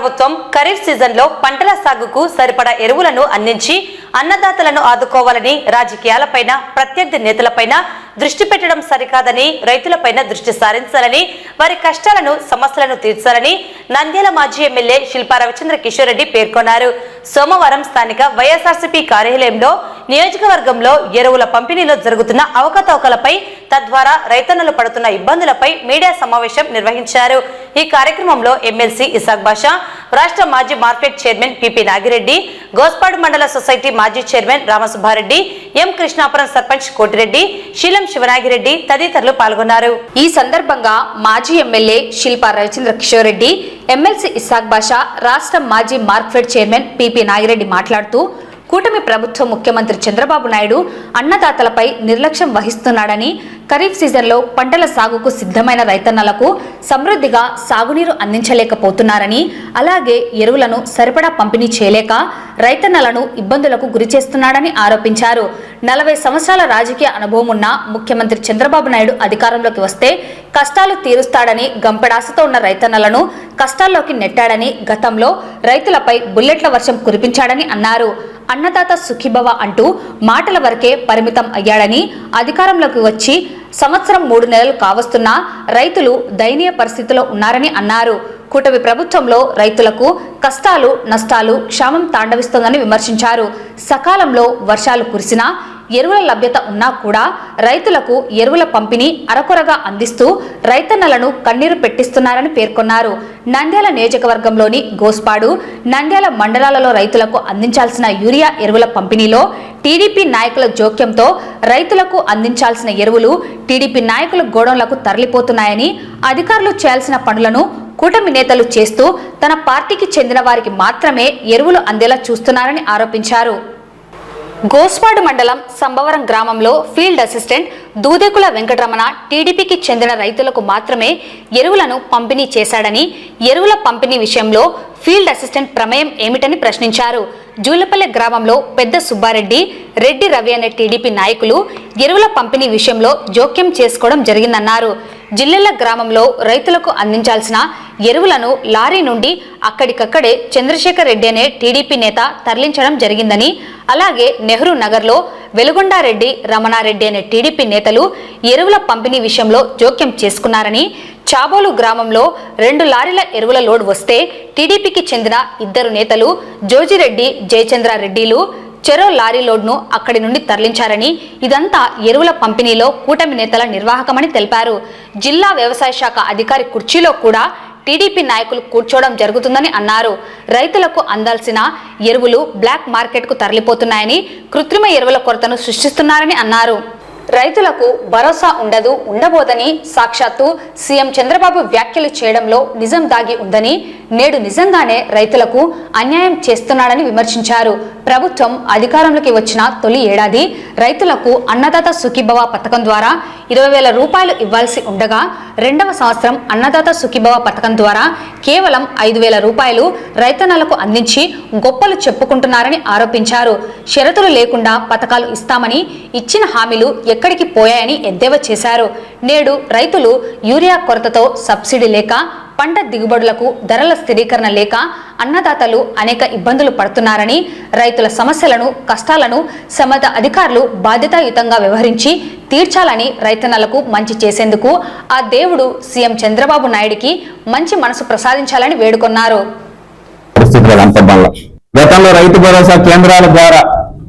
ప్రభుత్వం ఖరీఫ్ సీజన్లో పంటల సాగుకు సరిపడా ఎరువులను అందించి అన్నదాతలను ఆదుకోవాలని రాజకీయాలపైన ప్రత్యర్థి నేతలపైన దృష్టి పెట్టడం సరికాదని రైతులపైన దృష్టి సారించాలని వారి కష్టాలను సమస్యలను తీర్చాలని నంద్యాల మాజీ ఎమ్మెల్యే శిల్పా రవిచంద్ర కిషోర్ రెడ్డి పేర్కొన్నారు. సోమవారం స్థానిక వైఎస్ఆర్సీపీ కార్యాలయంలో నియోజకవర్గంలో ఎరువుల పంపిణీలో జరుగుతున్న అవకతవకలపై తద్వారా రైతన్నలు పడుతున్న ఇబ్బందులపై మీడియా సమావేశం నిర్వహించారు. ఈ కార్యక్రమంలో ఎమ్మెల్సీ ఇసాక్ బాషా రాష్ట్ర మాజీ market chairman PP Nagireddy Gospadu మండల సొసైటీ మాజీ చైర్మన్ రామసుబ్బారెడ్డి ఎం కృష్ణాపురం సర్పంచ్ కోటిరెడ్డి శీలం శివనాగిరెడ్డి తదితరులు పాల్గొన్నారు. ఈ సందర్భంగా మాజీ ఎమ్మెల్యే శిల్పా రవిచంద్ర కిషోర్ రెడ్డి ఎమ్మెల్సీ ఇస్సాక్ బాషా రాష్ట్ర మాజీ మార్క్ఫెడ్ చైర్మన్ పిపి నాగిరెడ్డి మాట్లాడుతూ కూటమి ప్రభుత్వం ముఖ్యమంత్రి చంద్రబాబు నాయుడు అన్నదాతలపై నిర్లక్ష్యం వహిస్తున్నాడని ఖరీఫ్ సీజన్లో పంటల సాగుకు సిద్ధమైన రైతన్నలకు సమృద్ధిగా సాగునీరు అందించలేకపోతున్నారని అలాగే ఎరువులను సరిపడా పంపిణీ చేయలేక రైతన్నలను ఇబ్బందులకు గురి చేస్తున్నాడని ఆరోపించారు. నలభై సంవత్సరాల రాజకీయ అనుభవం ఉన్న ముఖ్యమంత్రి చంద్రబాబు నాయుడు అధికారంలోకి వస్తే కష్టాలు తీరుస్తాడని గంపెడాసతో ఉన్న రైతన్నలను కష్టాల్లోకి నెట్టాడని గతంలో రైతులపై బుల్లెట్ల వర్షం కురిపించాడని అన్నారు. అన్నదాత సుఖీభవ అంటూ మాటల వరకే పరిమితం అయ్యాడని అధికారంలోకి వచ్చి సంవత్సరం మూడు నెలలు కావస్తున్నా రైతులు దయనీయ పరిస్థితిలో ఉన్నారని అన్నారు. కూటమి ప్రభుత్వంలో రైతులకు కష్టాలు నష్టాలు క్షామం తాండవిస్తోందని విమర్శించారు. సకాలంలో వర్షాలు కురిసినా ఎరువుల లభ్యత ఉన్నా కూడా రైతులకు ఎరువుల పంపిణీ అరకొరగా అందిస్తూ రైతన్నలను కన్నీరు పెట్టిస్తున్నారని పేర్కొన్నారు. నంద్యాల నియోజకవర్గంలోని గోస్పాడు నంద్యాల మండలాలలో రైతులకు అందించాల్సిన యూరియా ఎరువుల పంపిణీలో టీడీపీ నాయకుల జోక్యంతో రైతులకు అందించాల్సిన ఎరువులు టీడీపీ నాయకుల గోడౌన్లకు తరలిపోతున్నాయని అధికారులు చేయాల్సిన పనులను కూటమి నేతలు చేస్తూ తన పార్టీకి చెందిన వారికి మాత్రమే ఎరువులు అందేలా చూస్తున్నారని ఆరోపించారు. గోస్పాడు మండలం సంబవరం గ్రామంలో ఫీల్డ్ అసిస్టెంట్ దూదేకుల వెంకటరమణ టీడీపీకి చెందిన రైతులకు మాత్రమే ఎరువులను పంపిణీ చేశాడని ఎరువుల పంపిణీ విషయంలో ఫీల్డ్ అసిస్టెంట్ ప్రమేయం ఏమిటని ప్రశ్నించారు. జూలపల్లె గ్రామంలో పెద్ద సుబ్బారెడ్డి రెడ్డి రవి అనే టీడీపీ నాయకులు ఎరువుల పంపిణీ విషయంలో జోక్యం చేసుకోవడం జరిగిందన్నారు. జిల్లెల గ్రామంలో రైతులకు అందించాల్సిన ఎరువులను లారీ నుండి అక్కడికక్కడే చంద్రశేఖర్ రెడ్డి అనే టీడీపీ నేత తరలించడం జరిగిందని అలాగే నెహ్రూ నగర్లో వెలుగొండారెడ్డి రమణారెడ్డి అనే టీడీపీ నేతలు ఎరువుల పంపిణీ విషయంలో జోక్యం చేసుకున్నారని చాబోలు గ్రామంలో రెండు లారీల ఎరువుల లోడ్ వస్తే టీడీపీకి చెందిన ఇద్దరు నేతలు జోజిరెడ్డి జయచంద్ర రెడ్డిలు చెరో లారీ లోడ్ను అక్కడి నుండి తరలించారని ఇదంతా ఎరువుల పంపిణీలో కూటమి నేతల నిర్వాహకమని తెలిపారు. జిల్లా వ్యవసాయ శాఖ అధికారి కుర్చీలో కూడా టీడీపీ నాయకులు కూర్చోవడం జరుగుతుందని అన్నారు. రైతులకు అందాల్సిన ఎరువులు బ్లాక్ మార్కెట్కు తరలిపోతున్నాయని కృత్రిమ ఎరువుల కొరతను సృష్టిస్తున్నారని అన్నారు. రైతులకు భరోసా ఉండదు ఉండబోదని సాక్షాత్తు సీఎం చంద్రబాబు వ్యాఖ్యలు చేయడంలో నిజం దాగి ఉందని నేడు నిజంగానే రైతులకు అన్యాయం చేస్తున్నాడని విమర్శించారు. ప్రభుత్వం అధికారంలోకి వచ్చిన తొలి ఏడాది రైతులకు అన్నదాత సుఖీభవ పథకం ద్వారా ఇరవై వేల రూపాయలు ఇవ్వాల్సి ఉండగా రెండవ సంవత్సరం అన్నదాత సుఖీభవ పథకం ద్వారా కేవలం ఐదు వేల రూపాయలు రైతన్నలకు అందించి గొప్పలు చెప్పుకుంటున్నారని ఆరోపించారు. షరతులు లేకుండా పథకాలు ఇస్తామని ఇచ్చిన హామీలు ఎక్కడికి పోయాయని ఎద్దేవా చేశారు. నేడు రైతులు యూరియా కొరతతో సబ్సిడీ లేక పంట దిగుబడులకు ధరల స్థిరీకరణ లేక అన్నదాతలు అనేక ఇబ్బందులు పడుతున్నారని రైతుల సమస్యలను కష్టాలను సమత అధికారులు బాధ్యతాయుతంగా వ్యవహరించి తీర్చాలని రైతన్నలకు మంచి చేసేందుకు ఆ దేవుడు సీఎం చంద్రబాబు నాయుడికి మంచి మనసు ప్రసాదించాలని వేడుకొన్నారు. గతంలో రైతు భరోసా కేంద్రాల ద్వారా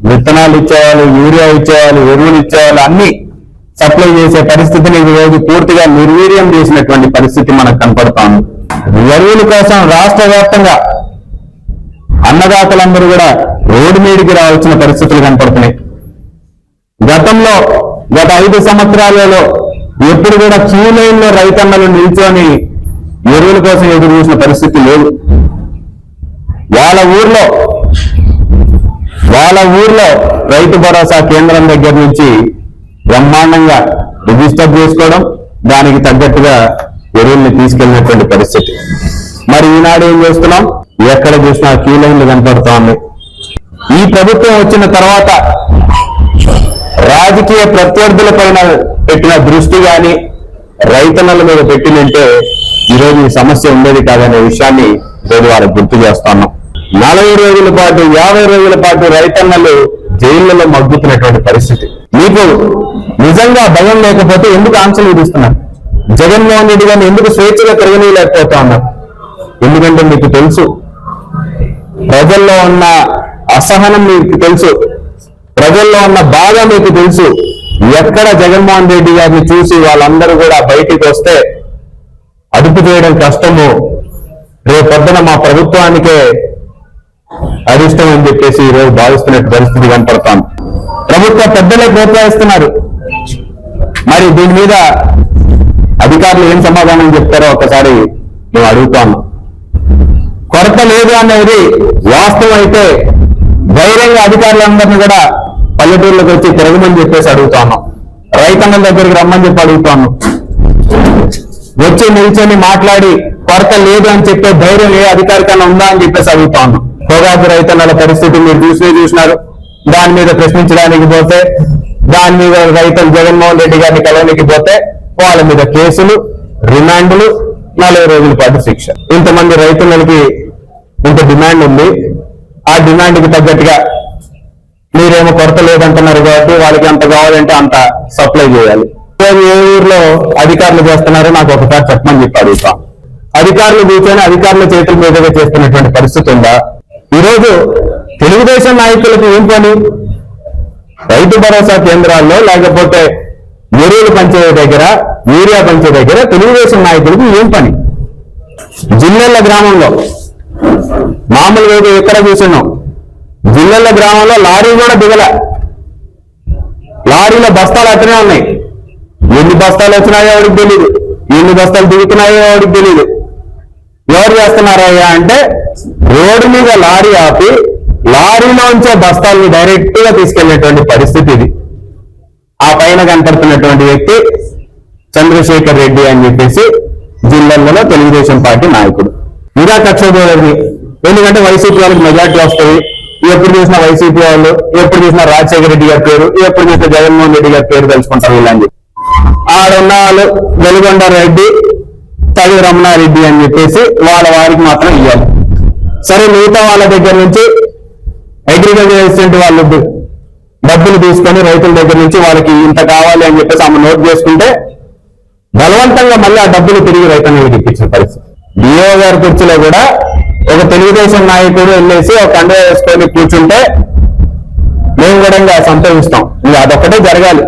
విత్తనాలు ఇచ్చేవాళ్ళు యూరియా ఇచ్చేవాళ్ళు ఎరువులు ఇచ్చేవాళ్ళు అన్ని సప్లై చేసే పరిస్థితిని ఈరోజు రోజు పూర్తిగా నిర్వీర్యం చేసినటువంటి పరిస్థితి మనకు కనపడుతోంది. ఎరువుల కోసం రాష్ట్ర వ్యాప్తంగా అన్నదాతలందరూ కూడా రోడ్డు మీదకి రావాల్సిన పరిస్థితులు కనపడుతున్నాయి. గతంలో గత ఐదు సంవత్సరాలలో ఎప్పుడు కూడా క్యూ లైన్లో రైతన్నలు నిల్చొని ఎరువుల కోసం ఎదురు చూసిన పరిస్థితి లేదు. వాళ్ళ ఊర్లో వాళ్ళ ఊర్లో రైతు భరోసా కేంద్రం దగ్గర నుంచి బ్రహ్మాండంగా రిజిస్టర్ చేసుకోవడం దానికి తగ్గట్టుగా ఎరువుల్ని తీసుకెళ్ళినటువంటి పరిస్థితి. మరి ఈనాడు ఏం చేస్తున్నాం? ఎక్కడ చూసినా క్యూ లైన్లు కనపడుతా ఉన్నాయి ఈ ప్రభుత్వం వచ్చిన తర్వాత రాజకీయ ప్రత్యర్థుల పైన పెట్టిన దృష్టి కానీ రైతన్నల మీద పెట్టినంటే ఈరోజు ఈ సమస్య ఉండేది కాదనే విషయాన్ని రోజు వారికి గుర్తు చేస్తున్నాం నలభై రోజుల పాటు యాభై రోజుల పాటు రైతన్నలు జైళ్ళలో మగ్గుతున్నటువంటి పరిస్థితి. మీకు నిజంగా భయం లేకపోతే ఎందుకు ఆంక్షలు విధిస్తున్నారు? జగన్మోహన్ రెడ్డి గారిని ఎందుకు స్వేచ్ఛగా తిరగనీయలేకపోతా ఉన్నారు ఎందుకంటే మీకు తెలుసు ప్రజల్లో ఉన్న అసహనం మీకు తెలుసు ప్రజల్లో ఉన్న బాధ మీకు తెలుసు. ఎక్కడ జగన్మోహన్ రెడ్డి గారిని చూసి వాళ్ళందరూ కూడా బయటికి వస్తే అదుపు చేయడం కష్టము. రేపొద్దున మా ప్రభుత్వానికే అరిష్టం అని చెప్పేసి ఈరోజు భావిస్తున్న పరిస్థితి కనపడతాను ప్రభుత్వ పెద్దలే ప్రోత్సహిస్తున్నారు. మరి దీని మీద అధికారులు ఏం సమాధానం చెప్తారో ఒకసారి మేము అడుగుతాము. కొరత లేదు అనేది వాస్తవం అయితే ధైర్యంగా అధికారులందరినీ కూడా పల్లెటూర్లకు వచ్చి తిరగమని చెప్పేసి అడుగుతాను రైతన్నల దగ్గరికి రమ్మని చెప్పి అడుగుతాను వచ్చి నిల్చొని మాట్లాడి కొరత లేదు అని చెప్పే ధైర్యం ఏ అధికారికన్నా ఉందా అని చెప్పేసి అడుగుతాను పొగాకు రైతన్నల పరిస్థితి మీరు చూసే చూసినారు. దాని మీద ప్రశ్నించడానికి పోతే దాని మీద రైతులు జగన్మోహన్ రెడ్డి గారిని కలవనికి పోతే వాళ్ళ మీద కేసులు రిమాండ్లు నలభై రోజుల పాటు శిక్ష. ఇంతమంది రైతులకి ఇంత డిమాండ్ ఉంది. ఆ డిమాండ్కి తగ్గట్టుగా మీరేమో కొరత లేదంటున్నారు కాబట్టి వాళ్ళకి ఎంత కావాలంటే అంత సప్లై చేయాలి. ఏ ఊర్లో అధికారులు చేస్తున్నారో నాకు ఒకసారి చెప్పమని చెప్పి అడుగుతాం అధికారులు కూర్చొని అధికారుల చేతుల మీదుగా చేస్తున్నటువంటి పరిస్థితి ఉందా? ఈరోజు తెలుగుదేశం నాయకులకు ఏం పని? రైతు భరోసా కేంద్రాల్లో లేకపోతే ఎరువులు పంచే దగ్గర యూరియా పంచే దగ్గర తెలుగుదేశం నాయకులకు ఏం పని? జిల్లెళ్ళ గ్రామంలో మామూలుగా ఏదో ఎక్కడ చూసినాం జిల్లెళ్ళ గ్రామంలో లారీ కూడా దిగల. లారీలో బస్తాలు అట్లనే ఉన్నాయి. ఎన్ని బస్తాలు వచ్చినాయో ఎవరికి తెలియదు ఎన్ని బస్తాలు దిగుతున్నాయో ఎవరికి తెలియదు ఎవరు చేస్తున్నారయ్యా అంటే రోడ్డు మీద లారీ ఆపి లారీలోంచే బస్తాల్ని డైరెక్ట్గా తీసుకెళ్ళేటువంటి పరిస్థితి ఇది. ఆ పైన కనపడుతున్నటువంటి వ్యక్తి చంద్రశేఖర్ రెడ్డి అని చెప్పేసి జిల్లాలలో తెలుగుదేశం పార్టీ నాయకుడు. ఇంకా కక్ష చూడండి ఎందుకంటే వైసీపీ వాళ్ళకి మెజార్టీ వస్తుంది. ఎప్పుడు చూసిన వైసీపీ వాళ్ళు ఎప్పుడు చూసిన రాజశేఖర రెడ్డి గారి పేరు ఎప్పుడు చూసిన జగన్మోహన్ రెడ్డి గారి పేరు తెలుసుకుంటారు వీళ్ళని చెప్పి ఆడున్న వాళ్ళు వెలుగొండ రెడ్డి తల్లి రమణారెడ్డి అని చెప్పేసి వాళ్ళ వారికి మాత్రం ఇవ్వాలి. సరే మిగతా వాళ్ళ దగ్గర నుంచి అగ్రికల్చర్ అసిస్టెంట్ వాళ్ళు డబ్బులు తీసుకొని రైతుల దగ్గర నుంచి వాళ్ళకి ఇంత కావాలి అని చెప్పేసి ఆమె నోట్ చేసుకుంటే బలవంతంగా మళ్ళీ ఆ డబ్బులు తిరిగి రైతన్నలకు ఇప్పించిన పరిస్థితి. డిఓ గారి కుర్చీలో కూడా ఒక తెలుగుదేశం నాయకుడు వెళ్ళేసి ఒక కండ వేసుకొని కూర్చుంటే మేము కూడా ఇంకా సంతోషిస్తాం. ఇది అదొక్కటే జరగాలి.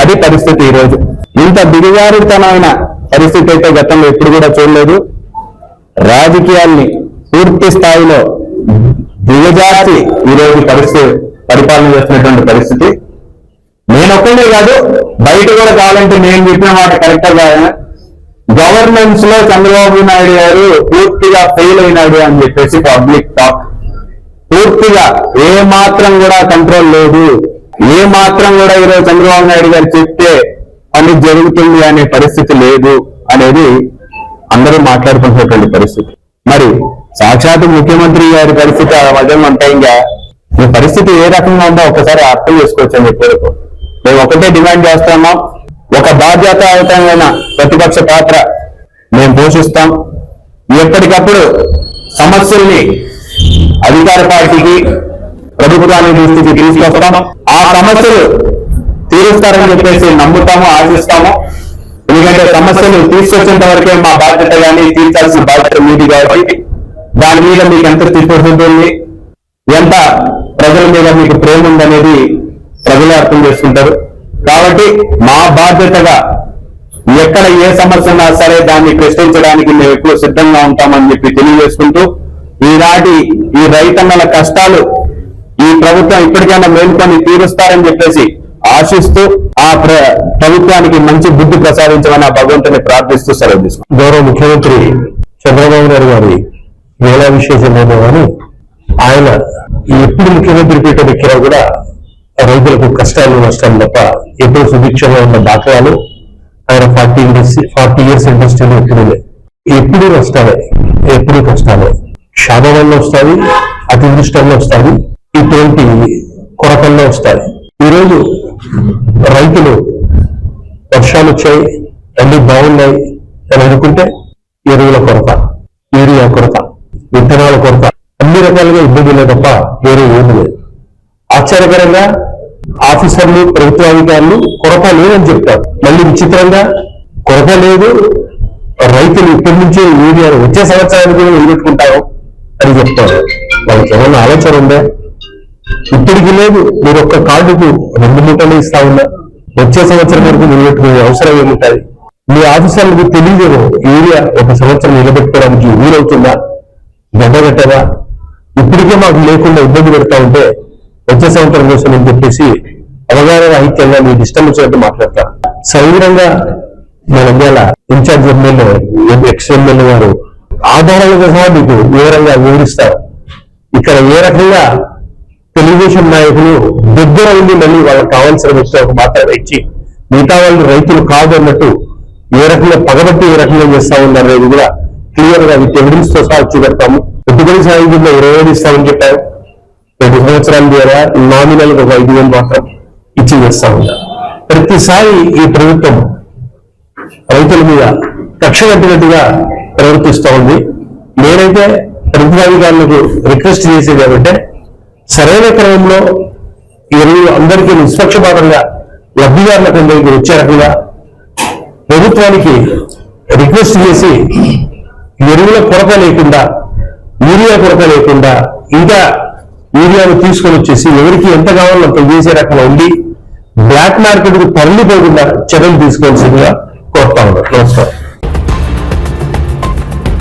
అది పరిస్థితి ఈ రోజు ఇంత దిగజారుతనమైన పరిస్థితి అయితే గతంలో ఎప్పుడు కూడా చూడలేదు. రాజకీయాల్ని పూర్తి స్థాయిలో దిగజార్చి ఈ రోజు పరిస్థితి పరిపాలన చేస్తున్నటువంటి పరిస్థితి. నేను కాదు బయట కూడా కావాలంటే నేను చెప్పిన మాట కరెక్ట్ కాదు గవర్నెన్స్లో చంద్రబాబు నాయుడు గారు పూర్తిగా ఫెయిల్ అయినాడు అని చెప్పేసి పబ్లిక్ టాక్ పూర్తిగా ఏ మాత్రం కూడా కంట్రోల్ లేదు. ఏ మాత్రం కూడా ఈరోజు చంద్రబాబు నాయుడు గారు చెప్తే పని జరుగుతుంది అనే పరిస్థితి లేదు అనేది అందరూ మాట్లాడుకుంటున్నటువంటి పరిస్థితి. మరి సాక్షాత్ ముఖ్యమంత్రి గారి పరిస్థితి ఆ విధంగా ఇంకా మీ పరిస్థితి ఏ రకంగా ఉందో ఒకసారి అర్థం చేసుకోవచ్చు అని చెప్పేందుకు మేము ఒకటే డిమాండ్ చేస్తున్నాం ఒక బాధ్యతాయుతమైన ప్రతిపక్ష పాత్ర మేము పోషిస్తాం. ఎప్పటికప్పుడు సమస్యల్ని అధికార పార్టీకి ప్రభుత్వాన్ని దృష్టికి తీసుకొస్తాం. ఆ సమస్యలు తీరుస్తారని చెప్పేసి నమ్ముతాము ఆశిస్తాము. ఎందుకంటే సమస్యలు తీసుకొచ్చేంత వరకే మా బాధ్యత కానీ తీర్చాల్సిన బాధ్యత మీది కాబట్టి దాని మీద మీకు ఎంత చిత్తశుద్ధి ఎంత ప్రజల మీద మీకు ప్రేమ ఉందనేది ప్రజలే అర్థం చేసుకుంటారు. కాబట్టి మా బాధ్యతగా ఎక్కడ ఏ సమస్య ఉన్నా సరే దాన్ని ప్రశ్నించడానికి మేము ఎప్పుడు సిద్ధంగా ఉంటామని చెప్పి తెలియజేసుకుంటూ ఈనాటి ఈ రైతన్నల కష్టాలు ఈ ప్రభుత్వం ఇప్పటికైనా మేల్కొని తీరుస్తారని చెప్పేసి ఆశిస్తూ ఆ ప్ర- ప్రభుత్వానికి మంచి బుద్ధి ప్రసాదించమని ఆ భగవంతుని ప్రార్థిస్తూ సెలవు తీసుకున్నాం గౌరవ ముఖ్యమంత్రి చంద్రబాబు నాయుడు గారి వేళ విశేషమేమో కానీ ఆయన ఎప్పుడు ముఖ్యమంత్రి పీఠం ఎక్కినా కూడా రైతులకు కష్టాలు నష్టాలు తప్ప ఎప్పుడు సుభిక్షంగా ఉన్న దాఖలాలు ఆయన ఫార్టీ ఇయర్స్ ఫార్టీ ఇయర్స్ ఇండస్ట్రీలో ఎక్కడలే ఎప్పుడు నష్టాలే ఎప్పుడు కష్టాలే. క్షామం వల్ల వస్తాయి అతివృష్టంలో వస్తాయి ఇటువంటి కొరకల్లో వస్తాయి. ఈరోజు రైతులు వర్షాలు వచ్చాయి అన్ని బాగున్నాయి అని అనుకుంటే ఎరువుల కొరత యూరియా కొరత విత్తనాల కొరత అన్ని రకాలుగా ఇబ్బందులే తప్ప వేరే ఏమి లేదు. ఆశ్చర్యకరంగా ఆఫీసర్లు ప్రభుత్వాధికారులు కొరత లేదని చెప్తారు. మళ్ళీ విచిత్రంగా కొరత లేదు రైతులు ఇప్పటి నుంచే యూరియా వచ్చే సంవత్సరానికి కూడా వదిలిపెట్టుకుంటారు అని చెప్తారు. వాళ్ళకి ఏమన్నా ఆలోచన ఉందా? ఇప్పటికి లేదు. మీరు ఒక్క కార్డుకు రెండు మూటలు ఇస్తా ఉన్నా వచ్చే సంవత్సరం వరకు నిలబెట్టుకునే అవసరం ఏముంటుంది? మీ ఆఫీసర్లకు తెలియదు యూరియా ఒక సంవత్సరం నిలబెట్టుకోవడానికి వీలవుతుందా గడ్డగట్టదా ఇప్పటికే మాకు లేకుండా ఇబ్బంది పెడతా ఉంటే వచ్చే సంవత్సరం కోసం అని చెప్పేసి అవగాహన రాహిత్యంగా మీకు ఇష్టం వచ్చినట్టు మాట్లాడతారు సౌరంగా మన Nandyal incharge MLA ex MLA garu ఆధారాలతో సహా మీకు వివరంగా వివరిస్తారు. ఇక్కడ ఏ రకంగా తెలుగుదేశం నాయకులు దగ్గర ఉండి మళ్ళీ వాళ్ళకి కావాల్సిన వ్యక్తులకు మాత్రమే ఇచ్చి మిగతా వాళ్ళు రైతులు కాదు అన్నట్టు ఏ రకంగా పగబట్టి ఏ రకంగా చేస్తా ఉన్నారు అనేది కూడా క్లియర్గా విత్ ఎవిడెన్స్తో సహా చూపెడతాము. పెట్టుబడి సాయంత్రంలో ఇరవై వేలు ఇస్తామని చెప్పారు. రెండు సంవత్సరాల ద్వారా నామినల్ ఒక ఐదు వేలు మాత్రం ఇచ్చి చేస్తా ఉన్నారు. ప్రతిసారి ఈ ప్రభుత్వం రైతుల మీద కక్ష కట్టినట్టుగా ప్రవర్తిస్తూ ఉంది. నేనైతే ప్రభుత్వాధికారులకు రిక్వెస్ట్ చేసేది ఏమంటే సరైన క్రమంలో ఎరువులు అందరికీ నిష్పక్షపాతంగా లబ్ధిదారుల కిందకి వచ్చే రకంగా ప్రభుత్వానికి రిక్వెస్ట్ చేసి ఎరువుల కొరత లేకుండా యూరియా కొరత లేకుండా ఇంకా యూరియాను తీసుకొని వచ్చేసి ఎవరికి ఎంత కావాలో అంత చేసే రకంగా ఉండి బ్లాక్ మార్కెట్కు తరలిపోకుండా చర్యలు తీసుకోవాల్సిందిగా కోరుతా ఉన్నారు నమస్కారం.